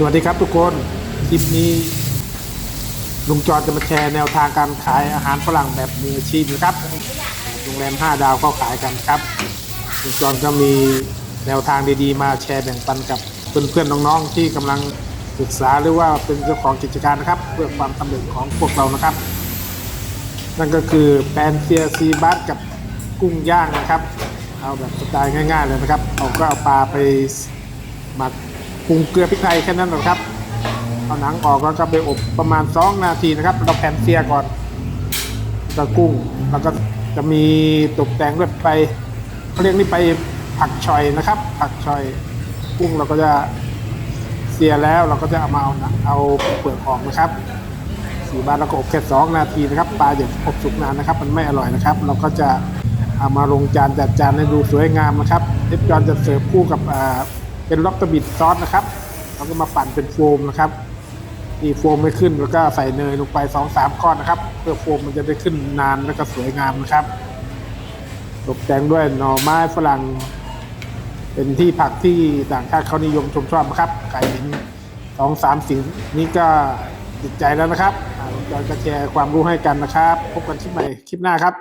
สวัสดีครับทุกคนคลิปนี้ลุงจอจะมาแชร์แนวทางการขายอาหารฝรั่งแบบมืออาชีพนะครับโรงแรม 5 ดาวเขาขายกันครับลุงจอก็มีแนวทางดีๆ มาแชร์แบ่งปันกับเพื่อนๆน้องๆที่กำลังศึกษาหรือว่าเป็นเจ้าของกิจการนะครับ เพื่อความสำเร็จของพวกเรานะครับ นั่นก็คือแปนเซียซีบัสกับกุ้งย่างนะครับ เอาแบบสไตล์ง่าย ๆ เลยนะครับเอาก็เอาปลาไปหมัก ปรุงเกลือพริกไทยแค่นั้นแหละครับ เอาหนังออกแล้วก็ไปอบประมาณ2นาทีนะครับ เราแผ่นเซียก่อนแล้วก็กุ้ง แล้วก็จะมีตกแต่งด้วยไปเขาเรียกนี่ไปผักชอยนะครับ ผักชอย กุ้งเราก็จะเสียแล้วเราก็จะเอามาเอาเอาเปลือกออกนะครับสีบาทแล้วก็อบแค่สองนาทีนะครับปลาอย่าอบสุกนานนะครับ มันไม่อร่อยนะครับ เราก็จะเอามาลงจานจัดจานให้ดูสวยงามนะครับเอฟจอนจะเสิร์ฟคู่กับ เป็นล็อกตบิดซอสนะครับเราก็มาปั่นเป็นโฟมนะครับที่โฟมไม่ขึ้นแล้วก็ใส่เนยลงไปสองสามก้อนนะครับ เพื่อโฟมมันจะได้ขึ้นนานแล้วก็สวยงามนะครับตกแต่งด้วยหน่อไม้ฝรั่ง เป็นที่ผักที่ต่างชาติเขานิยมชมชอบนะครับใครเห็นสองสามสิ่งนี้ก็ติดใจแล้วนะครับเราจะแชร์ความรู้ให้กันนะครับ พบกันคลิปใหม่คลิปหน้าครับ